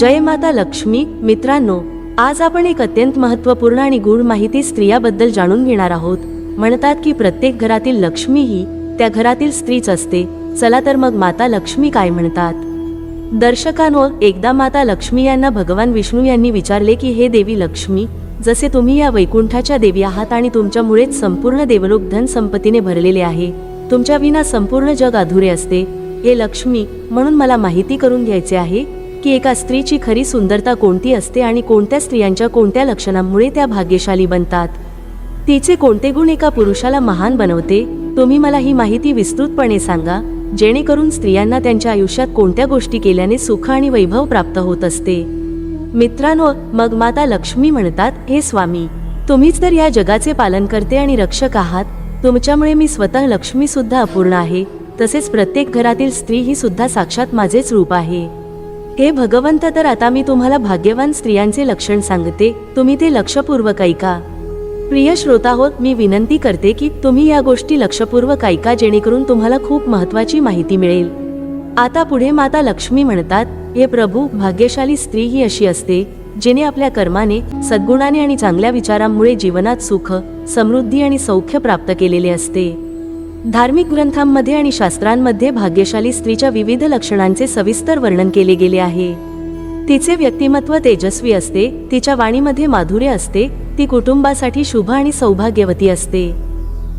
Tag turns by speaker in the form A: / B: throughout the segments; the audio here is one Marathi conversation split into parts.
A: जय माता लक्ष्मी मित्रांनो आज आपण एक अत्यंत महत्त्वपूर्ण आणि गूढ माहिती स्त्रियाबद्दल जाणून घेणार आहोत. म्हणतात की प्रत्येक घरातील लक्ष्मी ही त्या घरातील स्त्रीच असते. चला तर मग माता लक्ष्मी काय म्हणतात? दर्शकांनो एकदा माता लक्ष्मी यांना भगवान विष्णू यांनी विचारले की हे देवी लक्ष्मी जसे तुम्ही या वैकुंठाच्या देवी आहात आणि तुमच्यामुळेच संपूर्ण देवलोक धन संपत्तीने भरलेले आहे तुमच्या विना संपूर्ण जग अधुरे असते. हे लक्ष्मी म्हणून मला माहिती करून घ्यायचे आहे की एका स्त्रीची खरी सुंदरता कोणती असते आणि कोणत्या स्त्रियांच्या कोणत्या लक्षणांमुळे त्या भाग्यशाली बनतात? तिचे कोणते गुण एका पुरुषाला महान बनवते? तुम्ही मला ही माहिती विस्तृतपणे सांगा जेणेकरून स्त्रियांना त्यांच्या आयुष्यात कोणत्या गोष्टी केल्याने सुख आणि वैभव प्राप्त होत असते? मित्रांनो मग माता लक्ष्मी म्हणतात हे स्वामी तुम्हीच तर या जगाचे पालन करते आणि रक्षक आहात. तुमच्यामुळे मी स्वतः लक्ष्मी सुद्धा अपूर्ण आहे. तसेच प्रत्येक घरातील स्त्री ही सुद्धा साक्षात माझेच रूप आहे. हे भगवंत तर आता मी तुम्हाला भाग्यवान स्त्रियांचे लक्षण सांगते. तुम्ही ते लक्षपूर्वक ऐका. प्रिय श्रोता होत मी विनंती करते की तुम्ही या गोष्टी लक्षपूर्वक ऐका जेणेकरून तुम्हाला खूप महत्वाची माहिती मिळेल. आता पुढे माता लक्ष्मी म्हणतात हे प्रभू भाग्यशाली स्त्री ही अशी असते जिने आपल्या कर्माने सद्गुणाने आणि चांगल्या विचारांमुळे जीवनात सुख समृद्धी आणि सौख्य प्राप्त केलेले असते. धार्मिक ग्रंथांमध्ये आणि शास्त्रांमध्ये भाग्यशाली स्त्रीच्या विविध लक्षणांचे सविस्तर वर्णन केले गेले आहे. तिचे व्यक्तिमत्व तेजस्वी असते तिच्या वाणीमध्ये माधुर्य असते ती कुटुंबासाठी शुभ आणि सौभाग्यवती असते.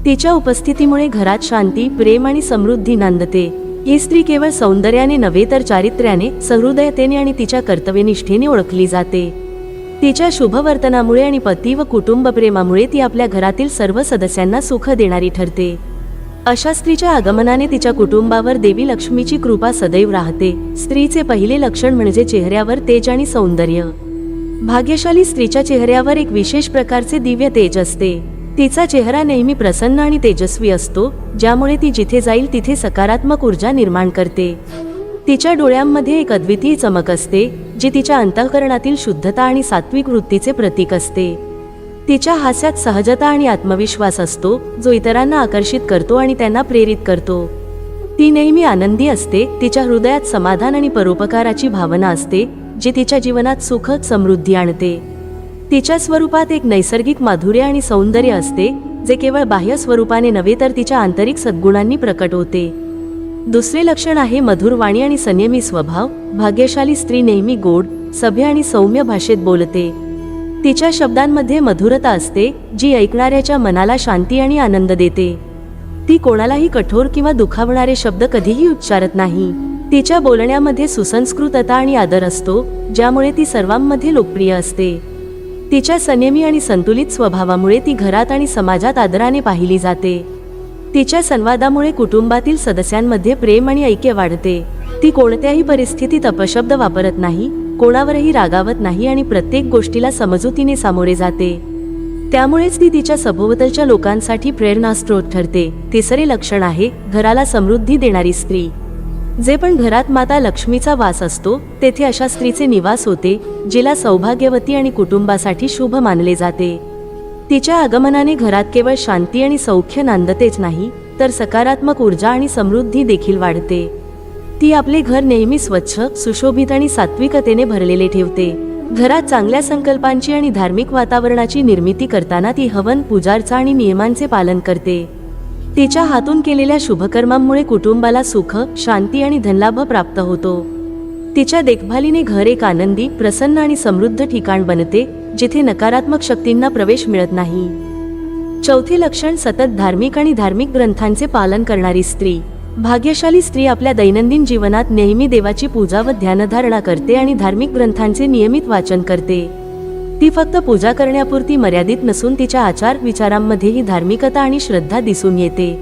A: तिच्या उपस्थितीमुळे घरात शांती प्रेम आणि समृद्धी नांदते. ही स्त्री केवळ सौंदर्याने नव्हे तर चारित्र्याने सहृदयतेने आणि तिच्या कर्तव्यनिष्ठेने ओळखली जाते. तिच्या शुभवर्तनामुळे आणि पती व कुटुंब प्रेमामुळे ती आपल्या घरातील सर्व सदस्यांना सुख देणारी ठरते. अशा स्त्रीच्या आगमनाने तिच्या कुटुंबावर देवी लक्ष्मीची कृपा सदैव राहते. स्त्रीचे पहिले लक्षण म्हणजे चेहऱ्यावर तेज आणि सौंदर्य. भाग्यशाली स्त्रीच्या चेहऱ्यावर एक विशेष प्रकारचे दिव्य तेज असते. तिचा चेहरा नेहमी प्रसन्न आणि तेजस्वी असतो ज्यामुळे ती जिथे जाईल तिथे सकारात्मक ऊर्जा निर्माण करते. तिच्या डोळ्यांमध्ये एक अद्वितीय चमक असते जी तिच्या अंतःकरणातील शुद्धता आणि सात्विक वृत्तीचे प्रतीक असते. तिच्या हास्यात सहजता आणि आत्मविश्वास असतो जो इतरांना आकर्षित करतो आणि त्यांना प्रेरित करतो. ती नेहमी आनंदी असते तिच्या हृदयात समाधान आणि परोपकाराची भावना असते जी तिच्या जीवनात सुख समृद्धी आणते. तिच्या स्वरूपात एक नैसर्गिक माधुर्य आणि सौंदर्य असते जे केवळ बाह्य स्वरूपाने नव्हे तर तिच्या आंतरिक सद्गुणांनी प्रकट होते. दुसरे लक्षण आहे मधुर वाणी आणि संयमी स्वभाव. भाग्यशाली स्त्री नेहमी गोड सभ्य आणि सौम्य भाषेत बोलते. तिच्या शब्दांमध्ये मधुरता असते जी ऐकणाऱ्याच्या मनाला शांती आणि आनंद देते. ती कोणालाही कठोर किंवा दुखावणारे शब्द कधीही उच्चारत नाही. तिच्या बोलण्यामध्ये सुसंस्कृतता आणि आदर असतो ज्यामुळे ती सर्वांमध्ये लोकप्रिय असते. तिच्या संयमी आणि संतुलित स्वभावामुळे ती घरात आणि समाजात आदराने पाहिली जाते. तिच्या संवादामुळे कुटुंबातील सदस्यांमध्ये प्रेम आणि ऐक्य वाढते. ती कोणत्याही परिस्थितीत अपशब्द वापरत नाही कोणावरही रागावत नाही आणि प्रत्येक गोष्टीला समजुतीने सामोरे जाते. त्यामुळेच ती तिच्या सभोवतालच्या लोकांसाठी प्रेरणास्त्रोत ठरते. तिसरे लक्षण आहे घराला समृद्धी देणारी स्त्री. जे पण घरात माता लक्ष्मीचा वास असतो तेथे अशा स्त्रीचे निवास होते जिला सौभाग्यवती आणि कुटुंबासाठी शुभ मानले जाते. तिच्या आगमनाने घरात केवळ शांती आणि सौख्य नांदतेच नाही तर सकारात्मक ऊर्जा आणि समृद्धी देखील वाढते. ती आपले घर नेहमी स्वच्छ सुशोभित आणि सात्विकतेने भरलेले ठेवते. घरात चांगल्या संकल्पांची आणि धार्मिक वातावरणाची निर्मिती करताना ती हवन पूजार्चा आणि नियमांचे पालन करते. तिच्या हातून केलेल्या शुभकर्मांमुळे कुटुंबाला सुख शांती आणि धनलाभ प्राप्त होतो. तिच्या देखभालीने घर एक आनंदी प्रसन्न आणि समृद्ध ठिकाण बनते जिथे नकारात्मक शक्तींना प्रवेश मिळत नाही. चौथे लक्षण सतत धार्मिक आणि धार्मिक ग्रंथांचे पालन करणारी स्त्री. भाग्यशाली स्त्री आपल्या दैनंदिन जीवनात नेहमी देवाची पूजा व ध्यानधारणा करते आणि धार्मिक ग्रंथांचे नियमित वाचन करते. ती फक्त पूजा करण्यापुरती मर्यादित नसून तिच्या आचार विचारांमध्येही धार्मिकता आणि श्रद्धा दिसून येते.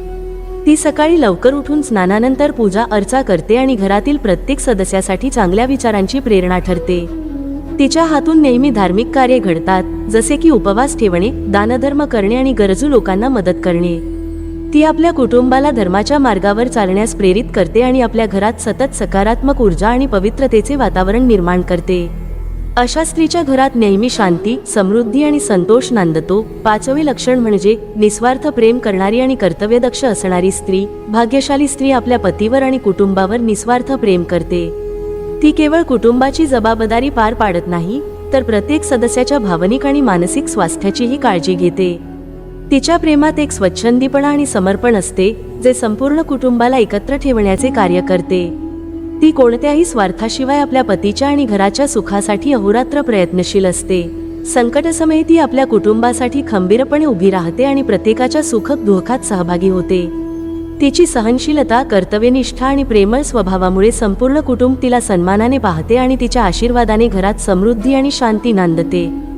A: ती सकाळी लवकर उठून स्नानानंतर पूजा अर्चा करते आणि घरातील प्रत्येक सदस्यासाठी चांगल्या विचारांची प्रेरणा ठरते. तिच्या हातून नेहमी धार्मिक कार्य घडतात जसे की उपवास ठेवणे दानधर्म करणे आणि गरजू लोकांना मदत करणे. ती आपल्या कुटुंबाला धर्माच्या मार्गावर चालण्यास प्रेरित करते आणि आपल्या घरात सतत सकारात्मक ऊर्जा आणि पवित्रतेचे वातावरण निर्माण करते. अशा स्त्रीच्या घरात नेहमी शांती समृद्धी आणि संतोष नांदतो. पाचवे लक्षण म्हणजे निस्वार्थ प्रेम करणारी आणि कर्तव्यदक्ष असणारी स्त्री. भाग्यशाली स्त्री आपल्या पतीवर आणि कुटुंबावर निस्वार्थ प्रेम करते. ती केवळ कुटुंबाची जबाबदारी पार पाडत नाही तर प्रत्येक सदस्याच्या भावनिक आणि मानसिक स्वास्थ्याचीही काळजी घेते. तिच्या प्रेमात एक स्वच्छंदीपणा आणि समर्पण असते जे संपूर्ण कुटुंबाला एकत्र ठेवण्याचे कार्य करते. ती कोणत्याही स्वार्थाशिवाय आपल्या पतीच्या आणि घराच्या सुखासाठी अहोरात्र प्रयत्नशील असते. संकटसमयी ती आपल्या कुटुंबासाठी खंबीरपणे उभी राहते आणि प्रत्येकाच्या सुखक दुःखात सहभागी होते. तिची सहनशीलता कर्तव्यनिष्ठा आणि प्रेमळ स्वभावामुळे संपूर्ण कुटुंब तिला सन्मानाने पाहते आणि तिच्या आशीर्वादाने घरात समृद्धी आणि शांती नांदते.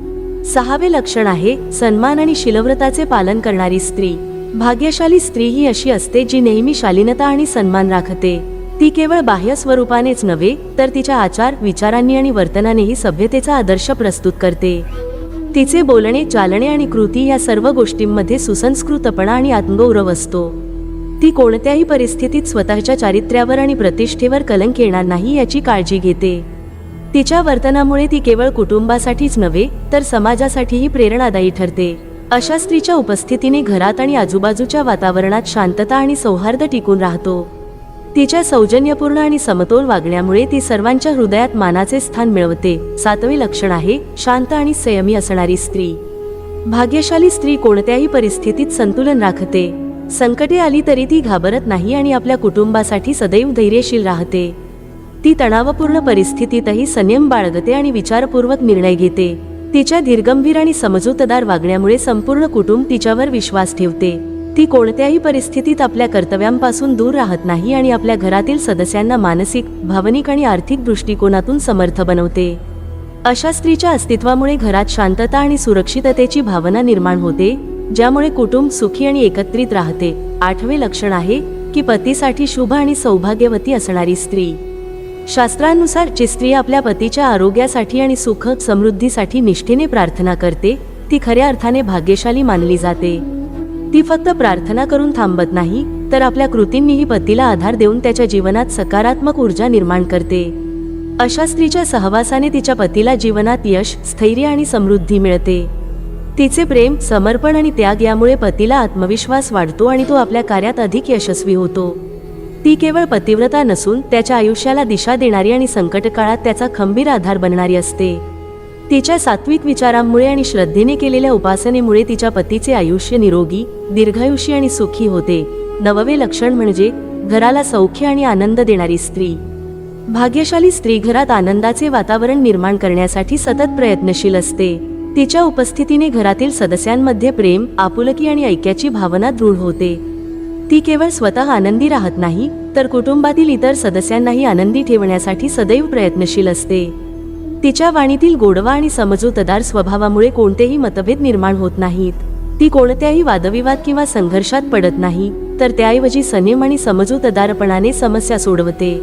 A: सहावे लक्षण आहे सन्मान आणि शिलव्रताचे पालन करणारी स्त्री. भाग्यशाली स्त्री ही अशी असते जी नेहमी शालीनता आणि सन्मान राखते. ती केवळ बाह्य स्वरूपानेच नव्हे तर तिच्या आचार विचारांनी आणि वर्तनानेही सभ्यतेचा आदर्श प्रस्तुत करते. तिचे बोलणे चालणे आणि कृती या सर्व गोष्टींमध्ये सुसंस्कृतपणा आणि आत्मगौरव असतो. ती कोणत्याही परिस्थितीत स्वतःच्या चारित्र्यावर आणि प्रतिष्ठेवर कलंक येणार नाही याची काळजी घेते. तिच्या वर्तनामुळे ती केवळ कुटुंबासाठीच नव्हे तर समाजासाठीही प्रेरणादायी ठरते. अशा स्त्रीच्या उपस्थितीने घरात आणि आजूबाजूच्या वातावरणात शांतता आणि सौहार्द टिकून राहतो. तिच्या सौजन्यपूर्ण आणि समतोल वागण्यामुळे ती सर्वांच्या हृदयात मानाचे स्थान मिळवते. सातवे लक्षण आहे शांत आणि संयमी असणारी स्त्री. भाग्यशाली स्त्री कोणत्याही परिस्थितीत संतुलन राखते. संकटे आली तरी ती घाबरत नाही आणि आपल्या कुटुंबासाठी सदैव धैर्यशील राहते. ती तणावपूर्ण परिस्थितीतही संयम बाळगते आणि विचारपूर्वक निर्णय घेते. तिच्या धीरगंभीर आणि समजूतदार वागण्यामुळे संपूर्ण कुटुंब तिच्यावर विश्वास ठेवते. ती कोणत्याही परिस्थितीत आपल्या कर्तव्यांपासून दूर राहत नाही आणि आपल्या घरातील सदस्यांना मानसिक भावनिक आणि आर्थिक दृष्टिकोनातून समर्थ बनवते. अशा स्त्रीच्या अस्तित्वामुळे घरात शांतता आणि सुरक्षिततेची भावना निर्माण होते ज्यामुळे कुटुंब सुखी आणि एकत्रित राहते. आठवे लक्षण आहे की पतीसाठी शुभ आणि सौभाग्यवती असणारी स्त्री. शास्त्रानुसार जी स्त्री आपल्या पतीच्या आरोग्यासाठी आणि सुख समृद्धीसाठी निष्ठेने प्रार्थना करते ती खऱ्या अर्थाने भाग्यशाली मानली जाते. ती फक्त प्रार्थना करून थांबत नाही तर आपल्या कृतींनीही पतीला आधार देऊन त्याच्या जीवनात सकारात्मक ऊर्जा निर्माण करते. अशा स्त्रीच्या सहवासाने तिच्या पतीला जीवनात यश स्थैर्य आणि समृद्धी मिळते. तिचे प्रेम समर्पण आणि त्याग यामुळे पतीला आत्मविश्वास वाढतो आणि तो आपल्या कार्यात अधिक यशस्वी होतो. ती केवळ पतिव्रता नसून त्याच्या आयुष्याला दिशा देणारी आणि संकट काळात त्याचा खंबीर आधार बनणारी असते. तिच्या सात्विक विचारांमुळे आणि श्रद्धेने केलेल्या उपासनेमुळे तिच्या पतीचे आयुष्य निरोगी दीर्घायुषी आणि सुखी होते. नववे लक्षण म्हणजे घराला सौख्य आणि आनंद देणारी स्त्री. भाग्यशाली स्त्री घरात आनंदाचे वातावरण निर्माण करण्यासाठी सतत प्रयत्नशील असते. तिच्या उपस्थितीने घरातील सदस्यांमध्ये प्रेम आपुलकी आणि ऐक्याची भावना दृढ होते. ती केवळ स्वतः आनंदी राहत नाही तर कुटुंबातील इतर सदस्यांनाही आनंदी ठेवण्यासाठी सदैव प्रयत्नशील असते. तिच्या वाणीतील गोडवा आणि समजूतदार स्वभावामुळे कोणतेही मतभेद निर्माण होत नाहीत. ती कोणत्याही वादविवाद किंवा संघर्षात पडत नाही तर त्याऐवजी संयम आणि समजूतदारपणाने समस्या सोडवते.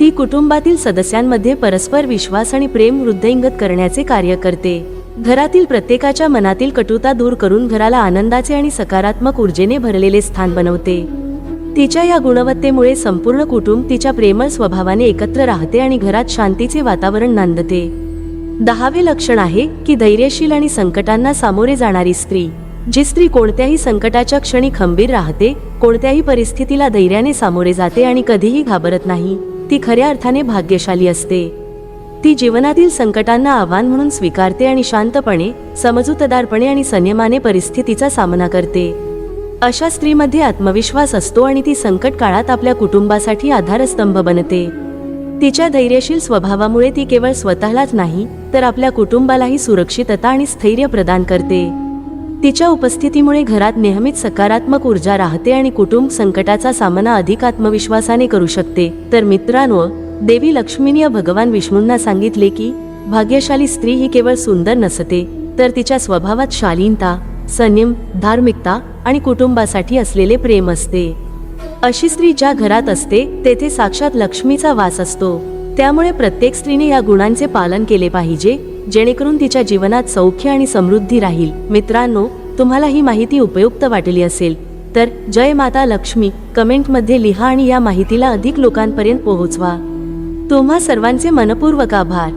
A: ती कुटुंबातील सदस्यांमध्ये परस्पर विश्वास आणि प्रेम वृद्धिंगत करण्याचे कार्य करते. घरातील प्रत्येकाच्या मनातील कटुता दूर करून घराला आनंदाचे आणि सकारात्मक ऊर्जेने भरलेले स्थान बनवते. तिच्या या गुणवत्तेमुळे संपूर्ण कुटुंब तिच्या प्रेमळ स्वभावाने एकत्र राहते आणि घरात शांतीचे वातावरण नांदते. दहावे लक्षण आहे की धैर्यशील आणि संकटांना सामोरे जाणारी स्त्री जी स्त्री कोणत्याही संकटाच्या क्षणी खंबीर राहते कोणत्याही परिस्थितीला धैर्याने सामोरे जाते आणि कधीही घाबरत नाही. ती खऱ्या अर्थाने भाग्यशाली असते. ती जीवनातील संकटांना आव्हान म्हणून स्वीकारते आणि शांतपणे समजूतदारपणे आणि संयमाने परिस्थितीचा सामना करते. अशा स्त्रीमध्ये आत्मविश्वास असतो आणि ती संकट काळात आपल्या कुटुंबासाठी आधारस्तंभ बनते. तिच्या धैर्यशील स्वभावामुळे ती केवळ स्वतःलाच नाही तर आपल्या कुटुंबालाही सुरक्षितता आणि स्थैर्य प्रदान करते. तिच्या उपस्थितीमुळे घरात नेहमीच सकारात्मक ऊर्जा राहते आणि कुटुंब संकटाचा सामना अधिक आत्मविश्वासाने करू शकते. तर मित्रांनो देवी लक्ष्मीने भगवान विष्णूंना सांगितले की भाग्यशाली स्त्री ही केवळ सुंदर नसते तर तिच्या स्वभावात शालीनता संयम धार्मिकता आणि कुटुंबासाठी असलेले प्रेम असते. अशी स्त्री ज्या घरात असते तेथे साक्षात लक्ष्मीचा वास असतो. त्यामुळे प्रत्येक स्त्रीने या गुणांचे पालन केले पाहिजे जेणेकरून तिच्या जीवनात सौख्य आणि समृद्धी राहील. मित्रांनो तुम्हाला ही माहिती उपयुक्त वाटली असेल तर जय माता लक्ष्मी कमेंटमध्ये लिहा आणि या माहितीला अधिक लोकांपर्यंत पोहोचवा. तुम्हा सर्वांचे मनपूर्वक आभार.